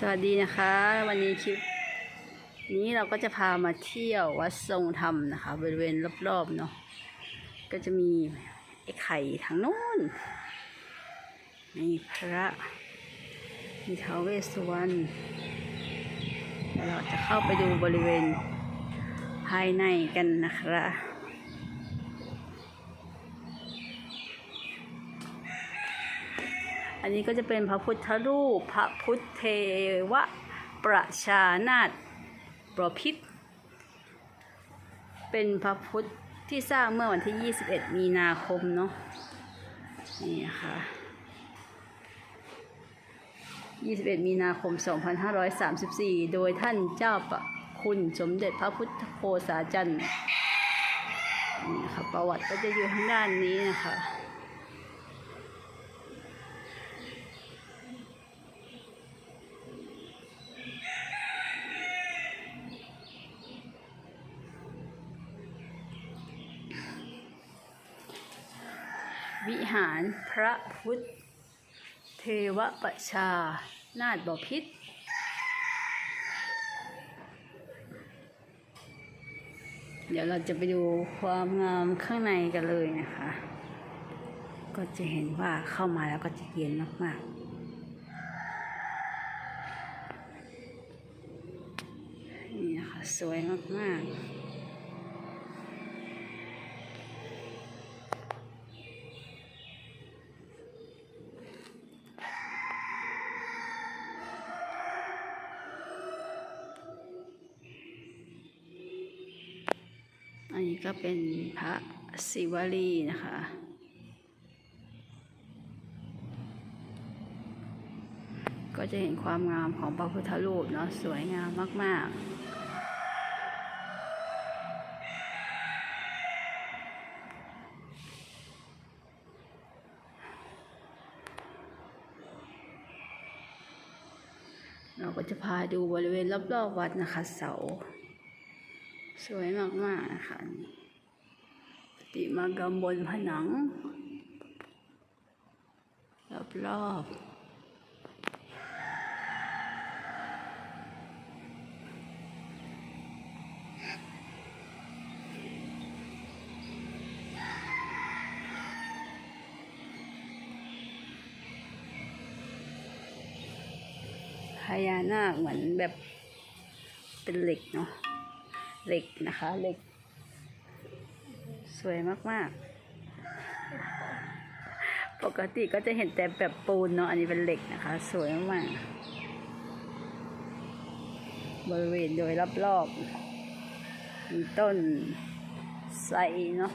สวัสดีนะคะ วันนี้คลิป นี้เราก็จะพามาเที่ยววัดทรงธรรมนะคะ บริเวณรอบๆเนาะก็จะมีไอ้ไข่ทางโน้นมีพระมีท้าวเวสสุวรรณเดี๋ยวเราจะเข้าไปดูบริเวณภายในกันนะคะ อันนี้ก็จะเป็นพระพุทธรูป พระพุทธเทวประชานาถบรพิษเป็นพระพุทธที่สร้างเมื่อวันที่ 21 มีนาคมเนาะนี่นะคะ21 มีนาคม 2534 โดยท่านเจ้าประคุณสมเด็จพระพุทธโฆษาจารย์นี่ค่ะประวัติก็จะอยู่ทางด้านนี้นะคะ วิหารพระพุทธ เทวประชา นาถบพิษเดี๋ยวเราจะไปดูความงามข้างในกันเลยนะคะ ก็จะเห็นว่าเข้ามาแล้วก็จะเย็นมากๆ นี่นะคะ สวยมากๆ นี้ก็เป็นพระศิวลีนะคะ ก็จะเห็นความงามของพระพุทธรูปเนาะสวยงามมาก ๆเราก็จะพาดูบริเวณรอบๆวัดนะคะเสา สวยมาก ๆ นะคะนี่ประติมากรรมบนผนัง รอบๆพญานาคเหมือนแบบเป็นเหล็กเนาะ เหล็กนะคะเหล็ก สวยมากๆ ปกติก็จะเห็นแต่แบบปูนเนาะอันนี้เป็นเหล็กนะคะ สวยมากๆบริเวณโดยรอบๆมีต้นไทรเนาะ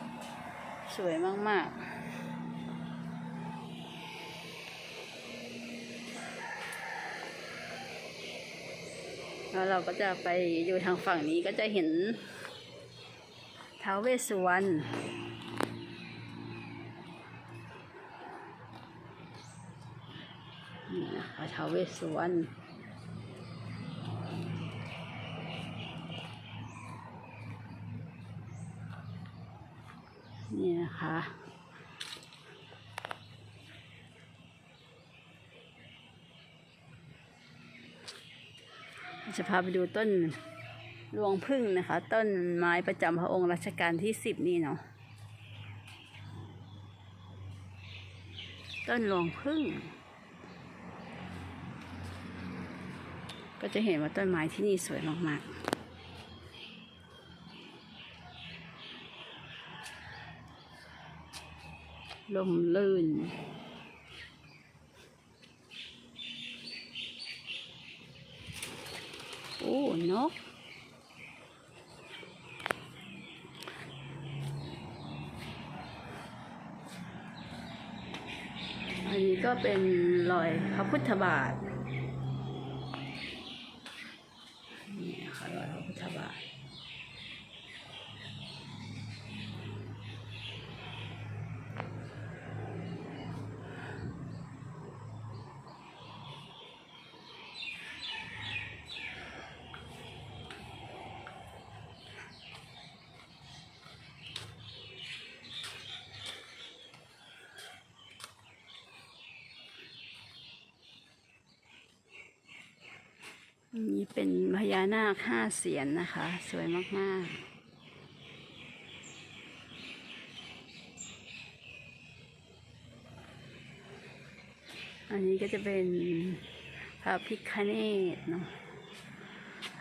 สวยมากๆ แล้วเราก็จะไปอยู่ทางฝั่งนี้ก็จะเห็นท้าวเวสสุวรรณนี่นะคะท้าวเวสสุวรรณนี่นะคะ จะพาไปดูต้นรวงพึ่งนะคะ ต้นไม้ประจำพระองค์รัชกาลที่สิบนี่เนาะต้นรวงพึ่ง ก็จะเห็นว่าต้นไม้ที่นี่สวยมากๆลมลื่น โอ้นกอันนี้ก็เป็นรอยพระพุทธบาท นนี้เป็นพญานาคห้าเสียนนะคะ สวยมาก ๆอันนี้ก็จะเป็นพระพิคเนตเนาะ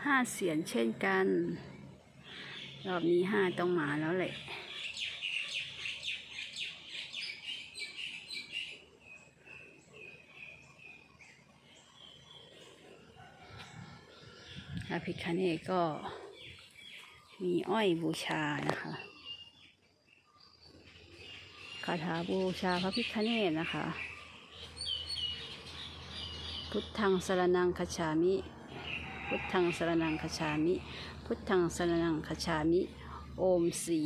ห้าเสียนเช่นกัน รอบนี้ห้าต้องมาแล้วแหละ พิคเนตก็มีอ้อยบูชานะคะคาถาบูชาพระพิคเนตนะคะ พุทธังสรนังคชามิ พุทธังสรนังคชามิ พุทธังสรนังคชามิ โอมสี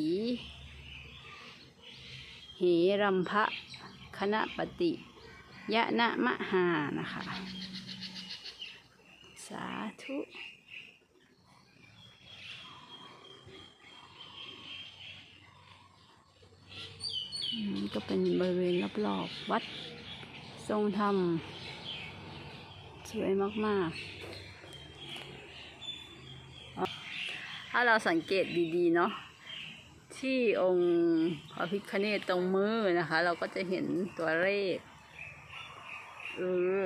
เหรัมภะคณะปฏิยะนะมะหานะคะ สาธุ ก็เป็นบริเวณรอบๆวัดทรงธรรม สวยมากๆ ถ้าเราสังเกตดีๆเนาะที่องค์พระพิฆเนศตรงมือนะคะ เราก็จะเห็นตัวเลขเออ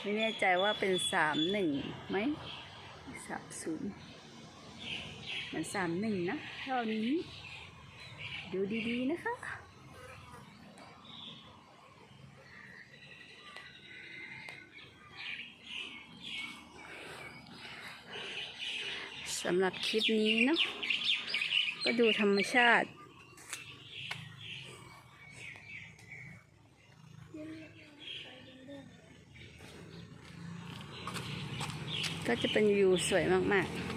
ไม่แน่ใจว่าเป็นสามหนึ่งไหมสามศูนย์เหมือนสามหนึ่งนะเท่านี้ ดูดีๆนะคะ สำหรับคลิปนี้เนาะก็ดูธรรมชาติก็จะเป็นวิวสวยมาก ๆ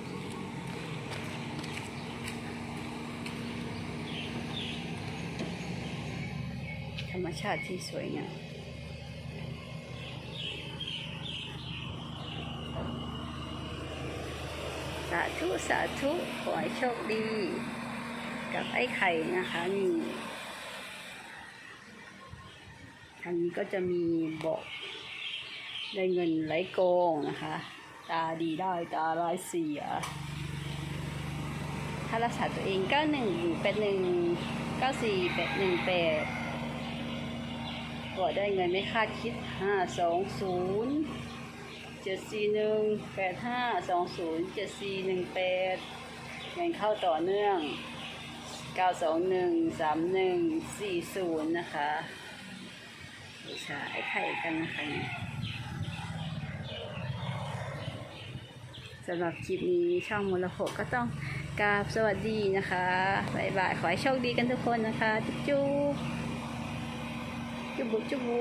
ธรรม ชาติที่สวยงามสาธุ สาธุ ขอให้โชคดี กับไอ้ไข่นะคะนี่ทางนี้ก็จะมีบอกได้เงินไหลโกงนะคะ ตาดีได้ตาร้ายเสีย ถ้ารักษาตัวเองก็หนึ่งแปดหนึ่งเก้าสี่แปดหนึ่งแปด ก็ได้เงินไม่คาดคิดห้าสองศูนย์เจ็ดสี่หนึ่งแปดห้าสองศูนย์เจ็ดสี่หนึ่งแปดเงินเข้าต่อเนื่องเก้าสองหนึ่งสามหนึ่งสี่ศูนย์นะคะบูชาไอ้ไข่กันนะคะสำหรับคลิปนี้ช่องมูลโขก็ต้องกราบสวัสดีนะคะบ๊ายบาย ขอให้โชคดีกันทุกคนนะคะ จุ๊บ จุ๊บจุบุจุบุ